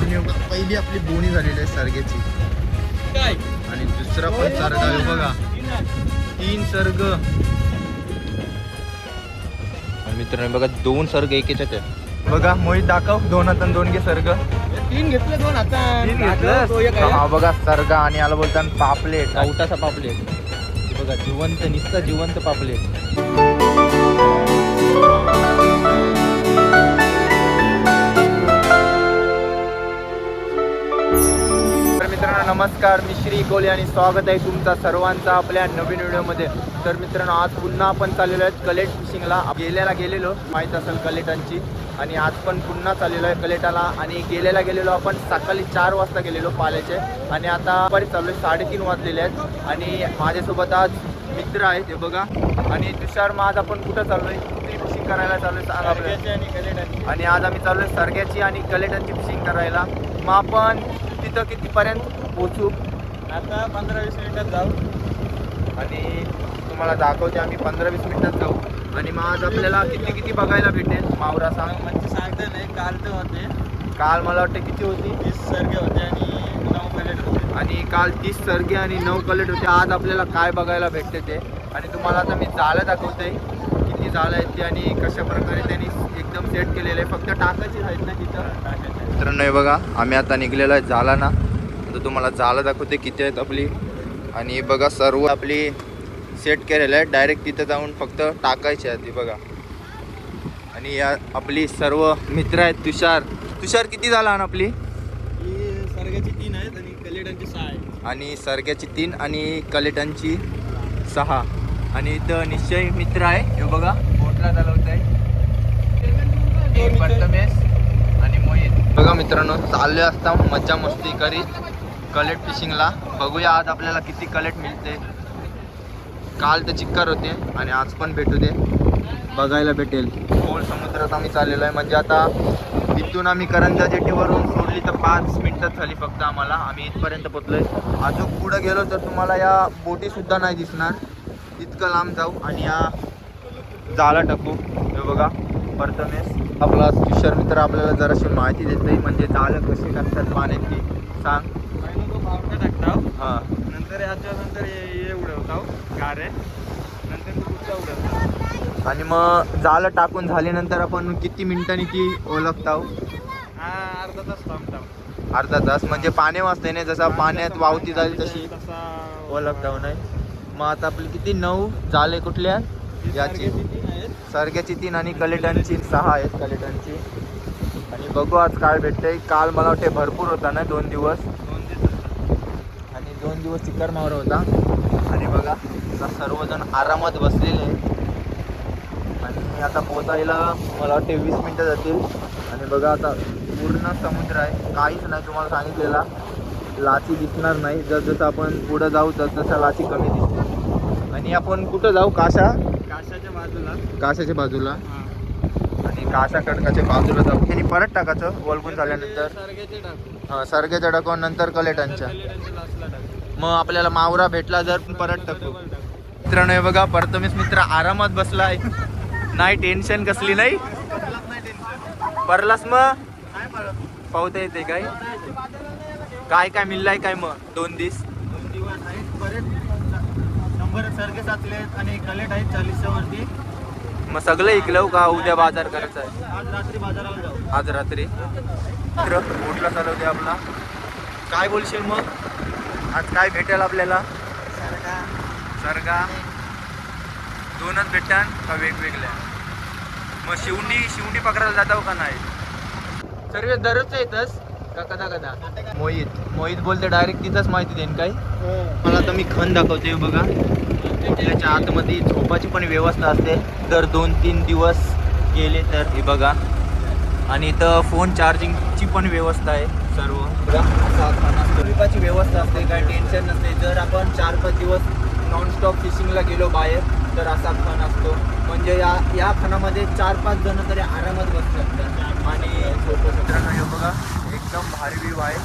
आणि पहिली आपली बोणी झालेली आहे सर्गेची. काय? आणि दुसरा पण सर्ग आहे बघा. तीन सर्ग. मित्रांनो बघा दोन सर्ग एक याच्यात आहे बघा मोहित दाखव दोन हातात दोन घे सर्ग. तीन घेतले दोन आता तीन घेतलं हा बघा सर्ग आणि याला बोलतात पापलेट. चौटाचा पापलेट. हे बघा जिवंत निसता जिवंत पापलेट. नमस्कार मी श्री कोहली आणि स्वागत आहे तुमचा सर्वांचा आपल्या नवीन व्हिडिओमध्ये. तर मित्रांनो आज पुन्हा आपण चाललेलो आहे कलेट फिशिंगला गेल्याला गेलेलो माहीत असेल कलेटांची. आणि आज पण पुन्हा चाललेलो आहे कलेटाला. आणि गेलेला गेलेलो आपण सकाळी चार वाजता गेलेलो पाल्याचे. आणि आता परत चाललो आहे साडेतीन वाजलेले आहेत. आणि माझ्यासोबत आज मित्र आहेत हे बघा. आणि तुषार मग आज आपण कुठं चाललो आहे कुठली फिशिंग करायला चाललो आहे सांग आणि कलेटांची. आणि आज आम्ही चाललोय सरग्याची आणि कलेटांची फिशिंग करायला. मग आपण तिथं कितीपर्यंत पोचू आता पंधरा वीस मिनिटात जाऊ. आणि तुम्हाला दाखवते आम्ही पंधरा वीस मिनिटात जाऊ. आणि मग आज आपल्याला किती किती बघायला भेटेल? मावरा सांग. म्हणजे सांगता नाही काल तर होते. काल मला वाटतं किती होती? तीस सारखे होते आणि नऊ कलेट होते. आणि काल तीस सरगे आणि नऊ कलेट होते. आज आपल्याला काय बघायला भेटते ते? आणि तुम्हाला आता मी जाळं दाखवते. किती जाळं आहेत ते आणि कशा प्रकारे त्यांनी एकदम सेट केलेलं आहे. फक्त टाकायची आहेत ना तिथं? मित्रांनो हे बघा आम्ही आता निघलेलो आहे झाला ना तर तुम्हाला जाळं दाखवते किती आहेत आपली. आणि बघा सर्व आपली सेट केलेलं आहे. डायरेक्ट तिथं जाऊन फक्त टाकायची आहे ती बघा. आणि या आपली सर्व मित्र आहेत तुषार. तुषार किती झाला आणि आपली? सर्गाची तीन आहेत आणि कलेटांची सहा आहेत. आणि सरग्याची तीन आणि कलेटांची सहा. आणि इथं निश्चय मित्र आहे. हे बघा बोटला चालवत आहे. आणि मोहित. बघा मित्रांनो चालले असता मज्जा मस्ती करीत. कलेट फिशिंगला. बघूया आज आपल्याला किती कलेट मिळते. काल तर चिक्कर होते आणि आज पण भेटू दे. बघायला भेटेल. खोल समुद्रात आम्ही चाललेलो आहे. म्हणजे आता इथून आम्ही करंजा जेटीवरून सोडली तर पाच मिनटं झाली फक्त आम्हाला. आम्ही इथपर्यंत पोचलोय अजून पुढं गेलो तर तुम्हाला या बोटीसुद्धा नाही दिसणार. इतकं लांब जाऊ आणि या जाला टाकू. हे बघा प्रथमेश. आपला तुषार मित्र आपल्याला जराशी माहिती देते म्हणजे जाळं कशी टाकतात पाण्यात सांग. हां. नंतर याच्या नंतर हे हे उडवताव. गारे. नंतर तो पुढचा उडवताव. आणि मग जाळं टाकून झाल्यानंतर आपण किती मिनिटांनी ती ओळखताव हा अर्धा तास थांबताव. अर्धा तास म्हणजे पाणी वाजते नाही जसा पाण्यात वावती जाईल तशी ओळखताव नाही. मग आता आपली किती? नऊ जाळे कुठल्या याची. सर्गाची तीन आहेत? सरग्याची तीन आणि कलेटांची सहा आहेत कलेटांची. आणि बघू आज काय भेटतंय. काल मला वाटते भरपूर होता ना दोन दिवस. दोन दिवस चिक्कर मावरा होता. आणि बघा आता सर्वजण आरामात बसलेले आणि आता पोचायला मला वाटते वीस मिनटं जातील. आणि बघा आता पूर्ण समुद्र आहे. काहीच नाही तुम्हाला सांगितलेला. लाची दिसणार नाही. जसजसं आपण पुढं जाऊ तसतसं लाची कमी दिसते. आणि आपण कुठं जाऊ? काशा? काशाच्या बाजूला. काशाच्या बाजूला. आणि काशा खडकाच्या बाजूला जाऊ. आणि परत टाकायचं वलगून झाल्यानंतर. हा, सरगेच्या टाकून नंतर कलेटांच्या. मग आपल्याला मावरा भेटला जर परत टाकू. मित्रांनो हे बघा प्रथमेश मित्र आरामात बसलाय. नाही टेन्शन कसली नाही. परलास मग? पाहता येते काय? काय काय मिळलाय काय मग? दोन दिवस? दोन दिवस आहेत साचले आहेत आणि कलेट आहेत चाळीसच्या वरती मग सगळं ऐकलं का उद्या बाजार करायचा आहे? आज रात्री बाजाराला जाऊ. आज रात्री. मित्र बोटला चालवते आपला. काय बोलशील मग? आज काय भेटेल आपल्याला? सरगा. दोनच भेटतात का वेगवेगळ्या? मग शिवणी शिवणी पकडायला जाताव का नाही? सर्व दररोज येतच का कदा कदा? मोहित. मोहित बोलते डायरेक्ट तिथंच माहिती देईन काय मला आता मी खण दाखवते बघा. त्याच्या आतमध्ये झोपाची पण व्यवस्था असते. दर दोन तीन दिवस गेले तर हे बघा. आणि इथं फोन चार्जिंगची पण व्यवस्था आहे सर्व. बघा. असा व्यवस्था असते काय टेन्शन नसते. जर आपण चार पाच दिवस नॉनस्टॉप फिशिंगला गेलो बाहेर तर असा खण असतो. म्हणजे या या खणामध्ये चार पाच जण तरी आरामात बसू शकतात. आणि मित्रांनो हे बघा एकदम भारी व्ह्यू आहे.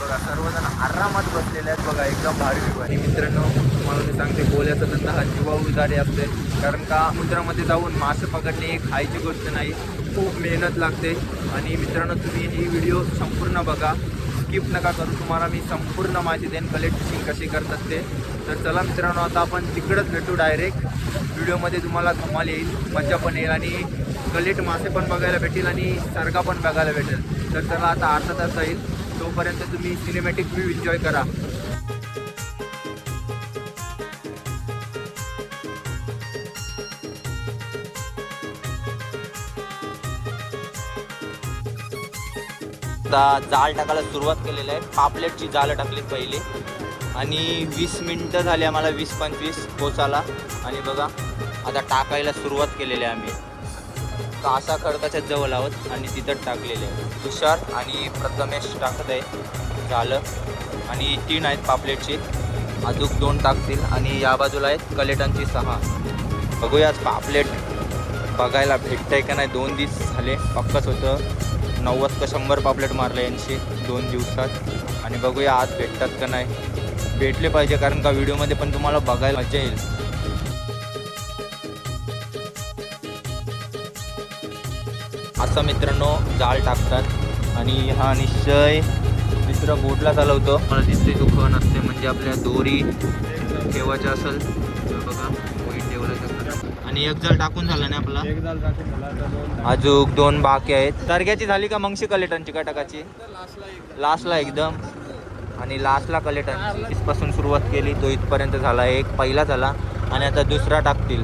बघा सर्वजण आरामात बसलेले आहेत. बघा एकदम भारी व्ह्यू आहे. आणि मित्रांनो तुम्हाला मी सांगते गोल्याचा धंदा हा जीवाउदारी असते कारण का समुद्रामध्ये जाऊन मासे पकडणे ही खायची गोष्ट नाही. खूप मेहनत लागते. आणि मित्रांनो तुम्ही ही व्हिडिओ संपूर्ण बघा. स्किप नका करू. तुम्हाला मी संपूर्ण माहिती देईन. कलेक्ट फिशिंग कशी करतात ते. तर चला मित्रांनो आता आपण तिकडंच भेटू डायरेक्ट व्हिडिओमध्ये तुम्हाला धमाल येईल मजा पण येईल आणि कलेट मासे पण बघायला भेटेल आणि सारखा पण बघायला भेटेल. तर चला आता अर्धा तास जाईल. तोपर्यंत तुम्ही सिनेमॅटिक व्ह्यू एन्जॉय करा. आता जाळ टाकायला सुरुवात केलेली आहे. पापलेटची जाळं टाकली पहिली. आणि वीस मिनटं झाली आम्हाला वीस पंचवीस पोचाला आणि बघा आता टाकायला सुरुवात केलेली आहे आम्ही. कासा खडकाच्या जवळ आहोत आणि तिथं टाकलेले आहे. तुषार आणि प्रथमेश टाकत आहे झालं आणि तीन आहेत पापलेटची. अजून दोन टाकतील. आणि या बाजूला आहेत कलेटांची सहा. बघूयाच पापलेट बघायला भेटतंय का नाही. दोन दिवस झाले पक्कच होतं. नव्वद का शंभर पापलेट मारले यांची दोन दिवसात. आणि बघूया आज भेटतात का नाही. भेटले पाहिजे कारण का व्हिडिओमध्ये पण तुम्हाला बघायला मजा येईल. असं मित्रांनो जाळ टाकतात. आणि हा निश्चय मित्र बोटला चालवतो. मला दिसते दुकान असते म्हणजे आपल्या दोरी ठेवायच्या असेल. आणि एक जाळ टाकून झाला ना आपला? एक जाल टाकून झाला आता दोन अजून दोन बाकी आहेत. तारग्याची झाली का मगशी कलेटांची का टाकाची लास्टला एकदम. आणि लास्टला कलेटनपासून सुरुवात केली तो इथपर्यंत झाला एक पहिला झाला. आणि आता दुसरा टाकतील.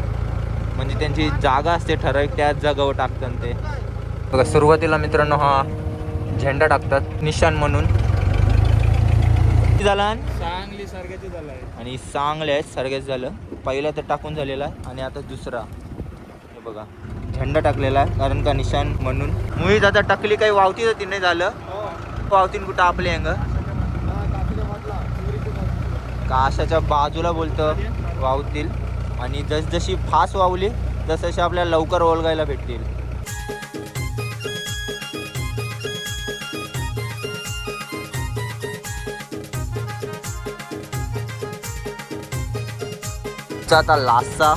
म्हणजे त्यांची जागा असते ठराविक त्याच जागावर टाकतात ते. बघा सुरुवातीला मित्रांनो हा झेंडा टाकतात निशाण म्हणून. झाला चांगली सारख्याची झाला आहे. आणि चांगले आहेत सरगेच झालं. पहिला तर टाकून झालेला आहे आणि आता दुसरा. हे बघा झेंडा टाकलेला आहे कारण का निशाण म्हणून. मुळीच आता टाकली काही वावती जाती नाही झालं. वावतीन कुठं आपले अंग काशाच्या बाजूला बोलतं वावतील. आणि जसजशी फास वावली तसशी आपल्याला लवकर ओळगायला भेटतील. चा आता लास्टचा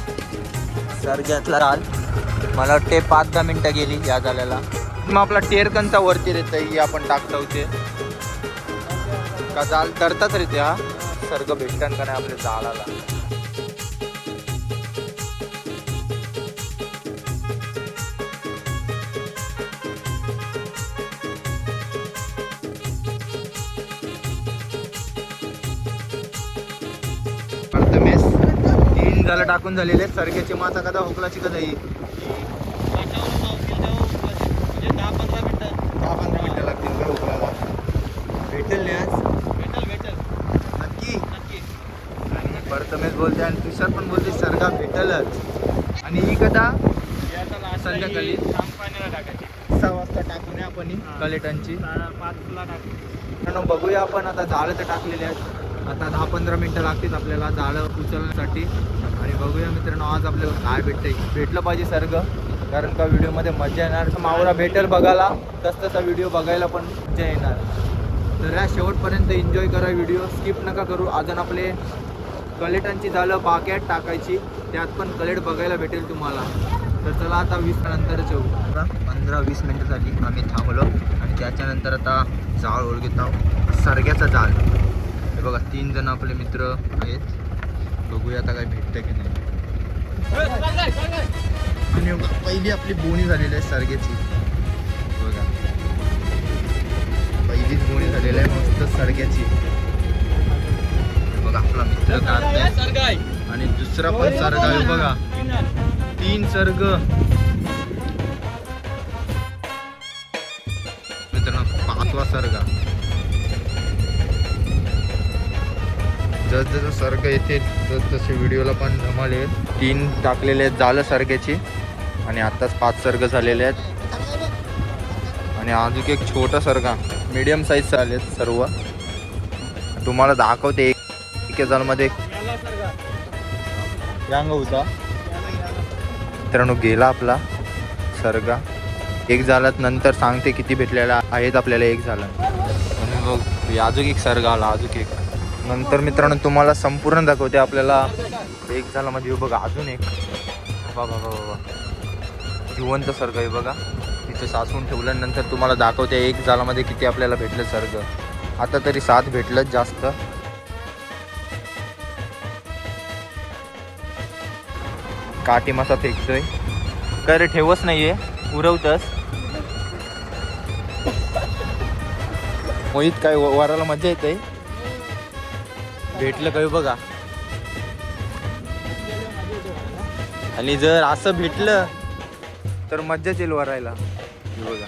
सर्ग्यातला राल मला वाटते पाच दहा मिनटं गेली या झाल्याला. मग आपला टेरकनचा वरती रेत ही आपण टाकता ते का जाल तरतात रे त्या. सर्ग भेटतात का नाही आपल्या जाळाला झालं टाकून झालेले आहेत. सरग्याची माता कदा हुकलाची कदा ही दहा पंधरा मिनिटं. लागतील का हुकलाला. भेटेल नाही आज? नक्की. प्रथमेश बोलते आणि तुषार पण बोलते सरगा भेटेलच. आणि ही कदा संध्याकाळी? टाकायची. सहा वाजता टाकू नये आपण ही कलेटांची. पाचला बघूया आपण आता जाळं तर टाकलेले आहेत. आता दहा पंधरा मिनटं लागतील आपल्याला जाळं उचलण्यासाठी. बघूया मित्रांनो आज आपल्याला काय भेटतंय. भेटलं पाहिजे सर्ग कारण का व्हिडिओमध्ये मजा येणार. मावरा भेटेल बघायला. तस तसा व्हिडिओ बघायला पण मजा येणार. तर या शेवटपर्यंत एन्जॉय करा व्हिडिओ. स्किप नका करू. अजून आपले कलेटांची झालं बाक्यात टाकायची. त्यात पण कलेट बघायला भेटेल तुम्हाला. तर चला आता वीस नंतरच येऊ. पंधरा वीस मिनटं झाली आम्ही थांबलो. आणि त्याच्यानंतर आता जाळ ओळखीत आहोत. सरग्याचा जाळ. हे बघा तीन जण आपले मित्र आहेत. बघूया आता काय भेटतं की नाही. आणि पहिली आपली बोणी झालेली आहे सरग्याची बघा. पहिलीच बोणी झालेली आहे मस्त सरग्याची बघा आपला मित्र काढतोय आणि दुसरा पण सर्ग आहे बघा. तीन सर्ग. मित्रांनो पाचवा सर्ग. जस जसं सर्ग येते तस तसे व्हिडिओला पण धमाल येईल. तीन टाकलेले आहेत झालं सारख्याची आणि आत्ताच पाच सर्ग झालेले आहेत. आणि अजून एक छोटा सर्गा. मीडियम साईज आलेत सर्व. तुम्हाला दाखवते. एक एक. जालमध्ये यांग होता मित्रांनो गेला आपला सर्गा. एक झालात नंतर सांगते किती भेटलेला आहेत आपल्याला एक झाला. म्हणून बघ अजून एक सर्ग आला अजून एक. नंतर मित्रांनो तुम्हाला संपूर्ण दाखवते आपल्याला. एक झाला म्हणजे बघा अजून एक. बाबा बाबा बाबा जिवंत सर्ग आहे बघा. तिथं साचून ठेवल्यानंतर तुम्हाला दाखवते एक जालामध्ये किती आपल्याला भेटलं सर्ग. आता तरी सात भेटलंच जास्त. काटी मासा फेकतोय. काय रे ठेवच नाहीये. उरवतस. मोहित काय वराला मजा येते? भेटलं काय बघा. आणि जर असं भेटलं तर मज्जाच येईल वरायला. हे बघा.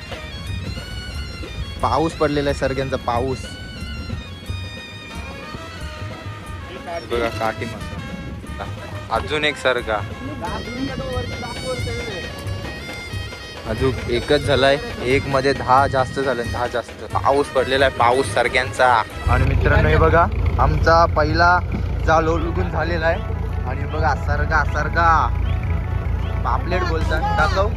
पाऊस पडलेला आहे सर्ग्यांचा पाऊस. बघा काठी मस्त. अजून एक सरगा. अजून एकच झालाय. एक मध्ये दहा जास्त झालं दहा जास्त. पाऊस पडलेला आहे पाऊस सारख्यांचा. आणि मित्रांनो हे बघा आमचा पहिला जाल उलगून झालेला आहे. आणि बघा सरगा सरगा पापलेट बोलतात. दाखव.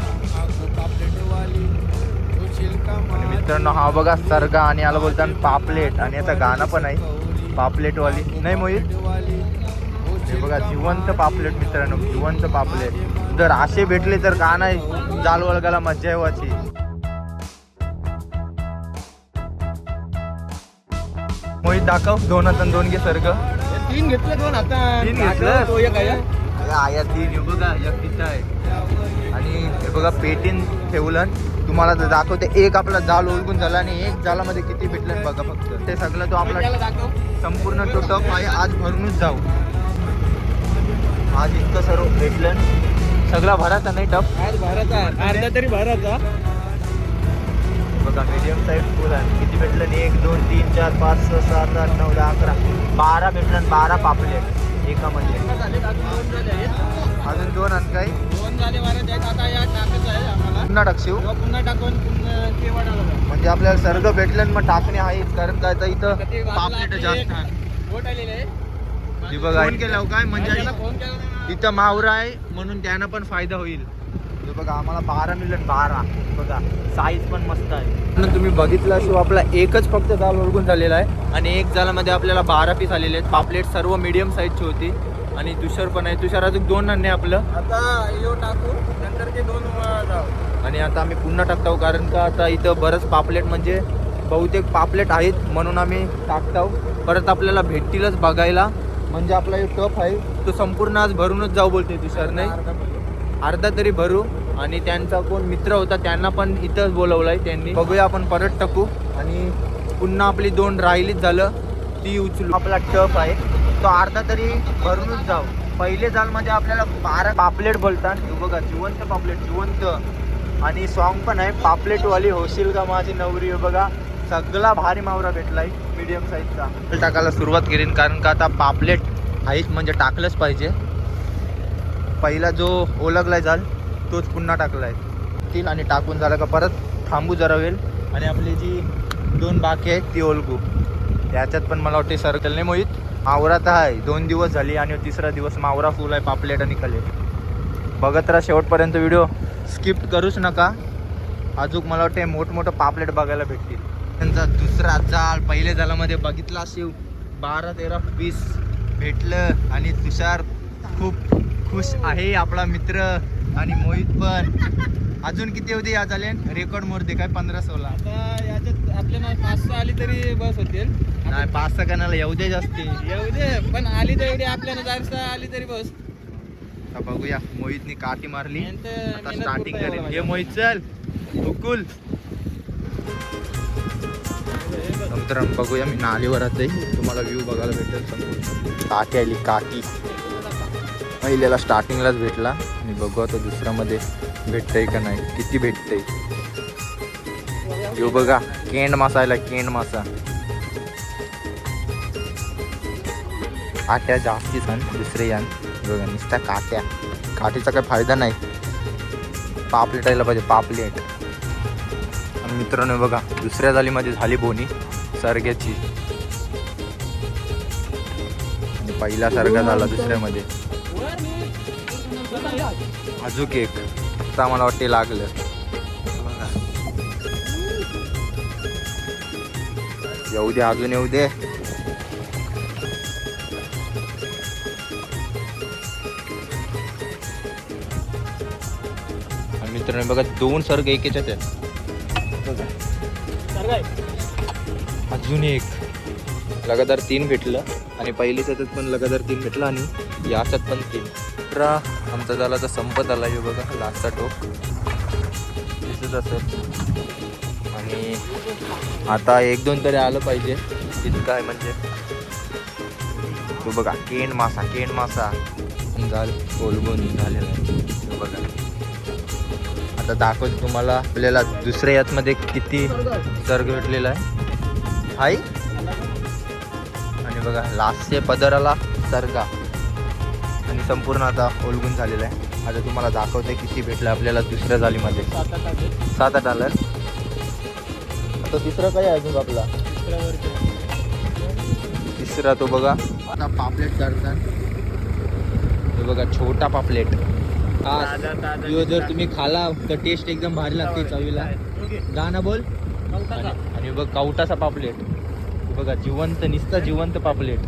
आणि मित्रांनो हा बघा सरगा आणि याला बोलतात पापलेट. आणि याचं गाणं पण आहे पापलेट वाली नाही मोहित? हे बघा जिवंत पापलेट मित्रांनो जिवंत पापलेट. जर असे भेटले तर का नाही? जाल वळगाला मज्जा येवाची मोहित दाखव. दोन हातान दोन घे सर्ग. तीन घेतलं दोन आता. तीन घेतलं? आया तीन. हे बघा एक तिथं आहे. आणि हे बघा पेटीन ठेवलं. तुम्हाला जर दाखवते एक आपला जाल ओळखून झाला आणि एक जालामध्ये किती भेटलं बघा फक्त. ते सगळं तो आपला संपूर्ण तो टप आहे आज भरूनच जाऊ. आज इतकं सर्व भेटलं. सगळा भराचा नाही टप आज भराचा अर्धा तरी भराचा बघा मीडियम साईज फुल आहे. किती भेटलं? एक दोन तीन चार पाच सहा सात आठ नऊ दहा अकरा. बारा भेटलं बारा पापलेट. एकामध्ये झाले अजून दोन आणि काही दोन झाले आहे पुन्हा टाकशीव तेव्हा पुन्हा टाकून. म्हणजे आपल्याला सर्ग भेटलं मग टाकणे आहेच कारण काय तर इथं पापलेट जास्त आहे. आहे. हे बघा फोन केला काय? म्हणजे फोन केला इथं मावरा आहे म्हणून त्यांना पण फायदा होईल. बघा आम्हाला बारा मिळलं बारा. बघा साईज पण मस्त आहे. तुम्ही बघितलं असो आपला एकच फक्त जाल ओळखून झालेला आहे. आणि एक जालामध्ये आपल्याला बारा पीस आलेले आहेत. पापलेट सर्व मीडियम साईजची होती. आणि तुषार पण आहे. तुषार अजून दोन आणणे आपलं. आता यो टाकू नंतर ते दोन आणि आता आम्ही पुन्हा टाकतो कारण का आता इथं बरंच पापलेट म्हणजे बहुतेक पापलेट आहेत म्हणून आम्ही टाकतो परत आपल्याला भेटतीलच बघायला. म्हणजे आपला एक टप आहे. तो संपूर्ण आज भरूनच जाऊ बोलते तुषार नाही? अर्धा तरी भरू आणि त्यांचा कोण मित्र होता त्यांना पण इथंच बोलवलंय त्यांनी. बघूया आपण परत टाकू आणि पुन्हा आपली दोन राहिलीच झालं ती उचलू. आपला टप आहे. तो अर्धा तरी भरूनच जाऊ. पहिले जाल म्हणजे आपल्याला बारा पापलेट बोलतात. बघा जिवंत पापलेट जिवंत. आणि सॉन्ग पण आहे पापलेटवाली होशील का माझी नवरी बघा. सगळा भारी मावरा भेटलाय मीडियम साईजचा टाकायला सुरुवात केली कारण का आता पापलेट हाईच म्हणजे टाकलंच पाहिजे. पहिला जो ओलगलाय जाल तोच पुन्हा टाकलाय. तील आणि टाकून झाला का परत थांबू जरा वेल आणि आपली जी दोन बाकी आहेत ती ओलगू. याच्यात पण मला वाटते सर्कल नाही मोहित. मावरा तर आहे दोन दिवस झाली आणि तिसरा दिवस मावरा फुल आहे पापलेट आणि कलेट बघत राहा शेवटपर्यंत व्हिडिओ स्किप करूच नका. अजून मला वाटते मोठमोठं पापलेट बघायला भेटतील. त्यांचा दुसरा जाळ पहिले जाळामध्ये बघितला असेल बारा तेरा पीस भेटलं आणि तुषार खूप खुश आहे आपला मित्र आणि मोहित पण. अजून किती होते या झाले रेकॉर्ड मोरते काय पंधरा सोळा. आता याच्यात आपल्या नाही पाच सहा आली तरी बस होतील. नाही पाच सहा कणाला येऊ दे जास्ती. येऊ दे पण आली तर एवढी आपल्याला जास्त आली तरी बस. बघूया मोहितनी काठी मारली. आता स्टार्टिंग करेल हे मोहित चल. हुकुल नंतर बघूया मी नालीवरच आहे तुम्हाला व्ह्यू बघायला भेटेल काठी आली काठी. पहिल्याला स्टार्टिंगलाच भेटला. आणि बघू आता दुसऱ्यामध्ये भेटतंय का नाही. किती भेटतंय. यो बघा. केंड मासा आला केंड मासा. काट्या जास्ती सण दुसरे यान. बघा नुसत्या काट्या. काठीचा काही फायदा नाही. पापलेट यायला पाहिजे पापलेट. मित्रांनो बघा दुसऱ्या जालीमध्ये झाली बोनी. सरग्याची. पहिला सारखा झाला दुसऱ्यामध्ये. अजून एक. आता मला वाटते लागलं. येऊ दे अजून येऊ दे. मित्रांनो बघा दोन सर्ग एक आहेत. अजून एक. लगातार तीन भेटलं आणि पहिली त्याच्यात पण लगातार तीन भेटलं आणि याच्यात पण तीन. तर आमचा झाला तर संपत आला हे बघा लास्टचा टोक. दिसत असेल. आणि आता एक दोन तरी आलं पाहिजे. इतकं आहे म्हणजे? तो बघा केंड मासा केंड मासा. झाल कोलबोनी झालेला आहे. बघा. आता दाखवत तुम्हाला. आपल्याला दुसऱ्या यातमध्ये किती सर्ग भेटलेला आहे. हाय. आणि बघा लास्टचे पदराला सर्गा आणि संपूर्ण आता ओलगून झालेला आहे. आता तुम्हाला दाखवते किती भेटलं आपल्याला दुसऱ्या जालीमध्ये सात आठ आलं. आता तिसरं काय अजून आपला? तिसरा तो बघा. आता पापलेट करतात बघा छोटा पापलेट. हा यो जर तुम्ही खाला तर टेस्ट एकदम भारी लागते चवीला. गाणं बोल. आणि आणि बघ कवटाचा पापलेट. हे बघा जिवंत निसता जिवंत पापलेट.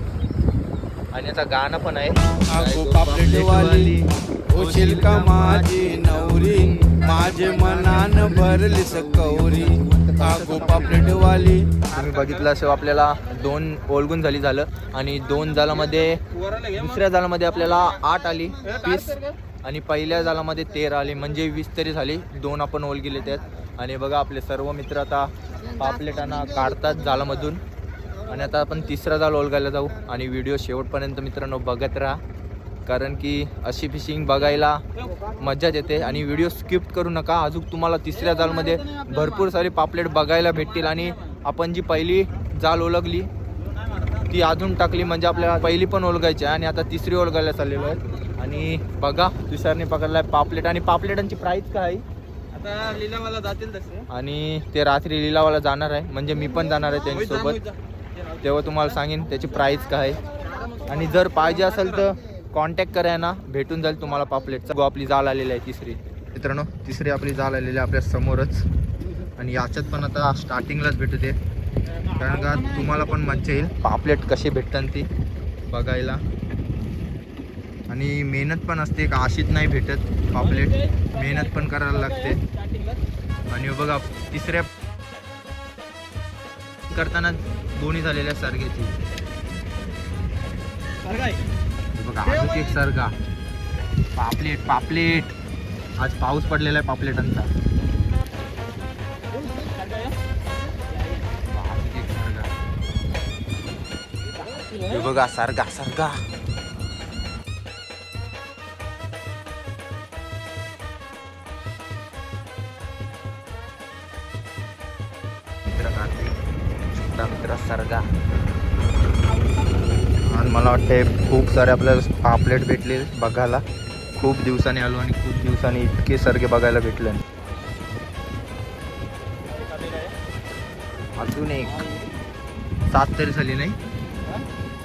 आणि याचा गाणं पण आहे. आगो पापलेटवाली. होशील का माझी नवरी. माझे मनान भरली सकौरी आगो पापलेटवाली. तुम्ही बघितलं असं आपल्याला दोन ओलगून झाली झालं. आणि दोन जालामध्ये दुसऱ्या जालामध्ये आपल्याला आठ आली. पीस आणि पहिल्या जालामध्ये तेरा आले म्हणजे वीस तरी झाली. दोन आपण ओलगिले त्यात. आणि बघा आपले सर्व मित्र आता पापलेटांना काढतात जालामधून. आणि आता आपण तिसरा जाल ओलगायला जाऊ. आणि व्हिडिओ शेवटपर्यंत मित्रांनो बघत राहा. कारण की अशी फिशिंग बघायला मज्जाच येते. आणि व्हिडिओ स्किप करू नका. अजून तुम्हाला तिसऱ्या जालमध्ये भरपूर सारी पापलेट बघायला भेटतील. आणि आपण जी पहिली जाल ओळखली ती अजून टाकली. म्हणजे आपल्याला पहिली पण ओळखायची आहे. आणि आता तिसरी ओळखायला चाललेलो आहे. आणि बघा तुषारने पकडलाय पापलेट. आणि पापलेटांची प्राईस काय? आहे आता लिलावाला जातील तसे. आणि ते रात्री लिलावाला जाणार आहे. म्हणजे मी पण जाणार आहे त्यांच्यासोबत. तेव्हा तुम्हाला सांगेन त्याची प्राईस काय. आहे आणि जर पाहिजे असेल तर कॉन्टॅक्ट करा ना भेटून जाईल तुम्हाला पापलेटचा गो आपली जाल आलेली आहे तिसरी. मित्रांनो तिसरी आपली जाल आलेली आहे आपल्या समोरच. आणि याच्यात पण आता स्टार्टिंगलाच भेटू दे. कारण का तुम्हाला पण मज्जा येईल. पापलेट कसे भेटतात ती? बघायला. आणि मेहनत पण असते का अशीच नाही भेटत पापलेट. मेहनत पण करायला लागते. आणि बघा तिसऱ्या करताना दोन्ही झालेल्या सारख्याची. बघा अजून एक सारखा. पापलेट पापलेट. आज पाऊस पडलेला आहे पापलेटांचा. हे बघा सारखा सारखा. छोटा आणि मला वाटते खूप सारे आपल्याला पापलेट भेटले बघायला. खूप दिवसांनी आलो आणि खूप दिवसांनी इतके सारखे बघायला भेटले. अजून एक. सात तरी झाली नाही?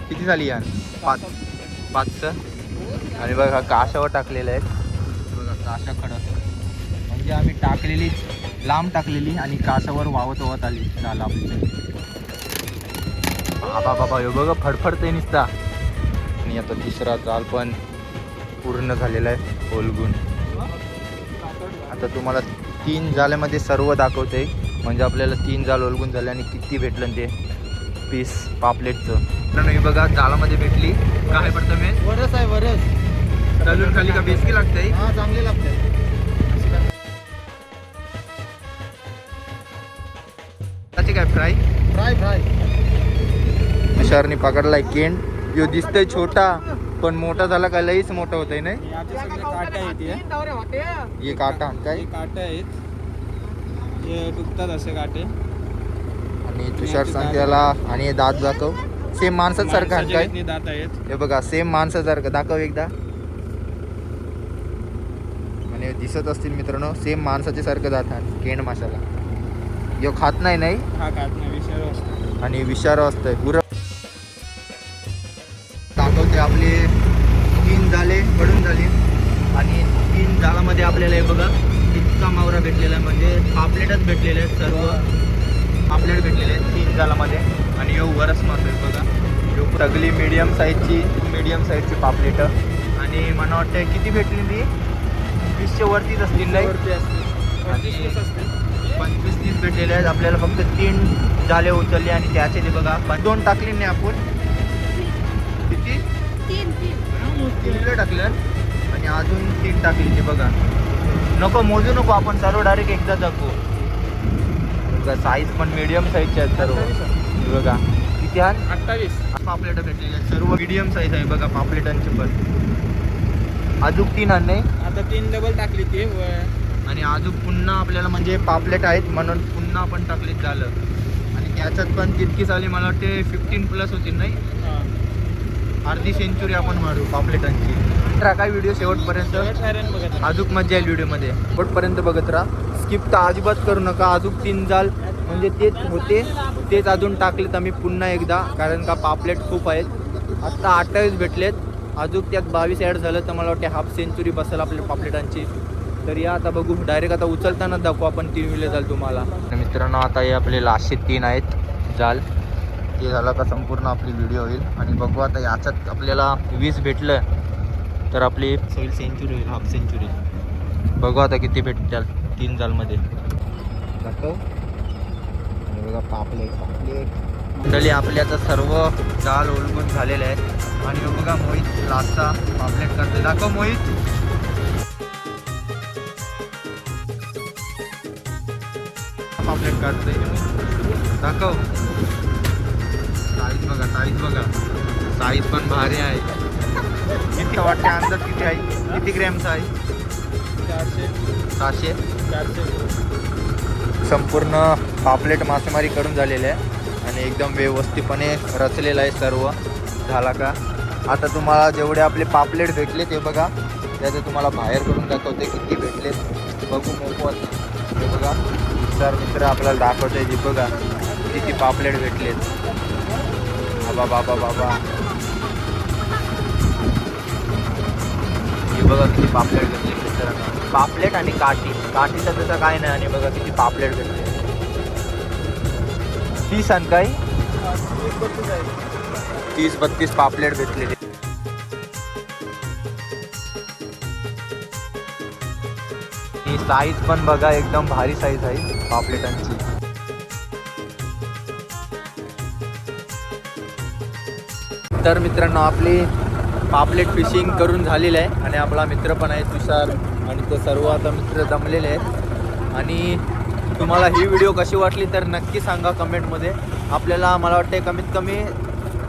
किती झाली यार? पाच. पाच आणि बघा काशावर टाकलेलं आहेत. बघा काशा खडक. म्हणजे आम्ही टाकलेली लांब टाकलेली आणि काशावर वावत वावत आली झालं आपली. बाबा बाबा हे बघा फडफडते निसता. आणि आता तिसरा जाल पण पूर्ण झालेला आहे ओलगून. आता तुम्हाला तीन जाल्यामध्ये सर्व दाखवते म्हणजे आपल्याला तीन जाल ओलगून झाले आणि किती भेटलं ते पीस पापलेटचं. मित्रांनो हे बघा जालामध्ये भेटली. काय पडतं मी वरस आहे वरस. तलून खाली का बेसकी लागते हा चांगले लागते. काय फ्राय फ्राय फ्राय तुषारने पकडलाय. केंड यो दिसतोय छोटा पण मोठा झाला का लईच मोठा होतय नाही? काटे हे. काय? काटे आहेत. हे दुखतात असे काटे. आणि तुषार सांगते याला आणि हे दात दाखव. सेम माणसाच सारखं काय? दात आहेत. हे बघा सेम माणसासारखं दाखव एकदा. आणि दिसत असतील मित्रांनो सेम माणसाचे सारखं दात आहे केंड माशाला. यो खात नाही नाही? हा असतो. आणि विषार असतंय. पापलेटच भेटलेले आहेत सर्व पापलेट भेटलेले आहेत तीन तीन जालामध्ये आणि यो वरस मास आहे बघा. यो सगळी मीडियम साईजची मीडियम साईजची पापलेट. आणि मला वाटतं किती भेटली ती? वीसच्या वरतीच असतील नाही वरती असते आणि- पंचवीस तीस भेटलेले आहेत. आपल्याला फक्त तीन जाले उचलले आणि त्याचे ते बघा. पण दोन टाकले नाही आपण. किती? तीन तीन. तीनला टाकलं. आणि अजून तीन टाकली ते बघा. नको मोजू नको आपण सर्व डायरेक्ट एकदा दाखवू बघा साईज पण मीडियम साईजचे आहेत सर्व. बघा किती आहात अठ्ठावीस. पापलेट भेटलेले आहेत सर्व मीडियम साईज आहे बघा पापलेटांचे पण. अजून तीन आण नाही? आता तीन डबल टाकली ती आणि अजून पुन्हा आपल्याला म्हणजे पापलेट आहेत म्हणून पुन्हा आपण टाकलीत झालं. आणि त्याच्यात पण तितकीच आली मला वाटते फिफ्टीन प्लस होती नाही. अर्धी सेंचुरी आपण मारू पापलेटांची. राहा काय व्हिडिओ शेवटपर्यंत. अजूक अजून मजा येईल व्हिडिओमध्ये शेवटपर्यंत बघत राहा. स्किप तर अजिबात करू नका. अजून तीन जाल. म्हणजे तेच होते. तेच अजून टाकलेत आम्ही पुन्हा एकदा. कारण का पापलेट खूप आहेत. आत्ता अठ्ठावीस भेटलेत. अजून त्यात बावीस ॲड झालं तर मला वाटते हाफ सेंचुरी बसेल आपल्या पापलेटांची. तर या आता बघू. डायरेक्ट आता उचलताना दाखवू आपण तीन विले जाल तुम्हाला. मित्रांनो आता हे आपले लास्टचे तीन आहेत. जाल. ते झालं का संपूर्ण आपली व्हिडिओ होईल. आणि बघू आता याच्यात आपल्याला वीस भेटलं. तर आपली होईल सेंचुरी होईल हाफ सेंचुरी बघू आता किती भेटतील तीन जालमध्ये. दाखव. बघा पापलेट पापलेट. तरी आपले आता सर्व जाल ओलगून झालेले आहेत. आणि बघा मोहित लास्टचा पापलेट करते दाखव मोहित. पापलेट काढतोय दाखव. साईज बघा साईज बघा. साईज पण भारी आहे. किती वाटते अंदाज किती आहे? किती ग्रॅमचा आहे? चारशे. सहाशे. चारशे. संपूर्ण पापलेट मासेमारी करून झालेले आहे. आणि एकदम व्यवस्थितपणे रचलेलं आहे सर्व. झाला का? आता तुम्हाला जेवढे आपले पापलेट भेटले ते बघा. त्याचं तुम्हाला बाहेर करून दाखवते किती भेटले. बघू मोफत हे बघा. सर मित्र आपल्याला दाखवते जी बघा. किती पापलेट भेटलेत. बाबा बाबा बाबा. आणि बघा किती पापलेट भेटले मित्रांनो पापलेट आणि काठी. काठीचं तसं काय नाही आणि बघा किती पापलेट भेटले तीस आणि काय? तीस बत्तीस पापलेट भेटलेली. ही साईज पण बघा एकदम भारी साईज आहे पापलेटांची. तर मित्रांनो आपली पापलेट फिशिंग करून झालेलं आहे. आणि आपला मित्र पण आहे तुषार आणि ते सर्व आता मित्र जमलेले आहेत. आणि तुम्हाला ही व्हिडिओ कशी वाटली तर नक्की सांगा कमेंटमध्ये आपल्याला मला वाटते कमीत कमी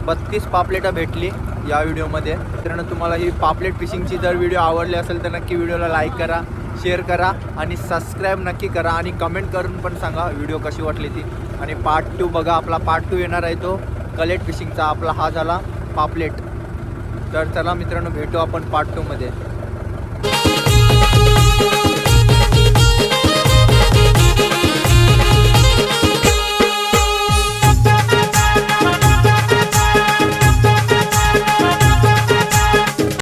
बत्तीस पापलेटं भेटली या व्हिडिओमध्ये मित्रांनो तुम्हाला ही पापलेट फिशिंगची जर व्हिडिओ आवडली असेल तर नक्की व्हिडिओला लाईक करा शेअर करा आणि सबस्क्राईब नक्की करा आणि कमेंट करून पण सांगा व्हिडिओ कशी वाटली ती. आणि पार्ट टू बघा आपला पार्ट टू येणार आहे तो. कलेट फिशिंगचा आपला हा झाला पापलेट. तर चला मित्रांनो भेटू आपण पार्ट टूमध्ये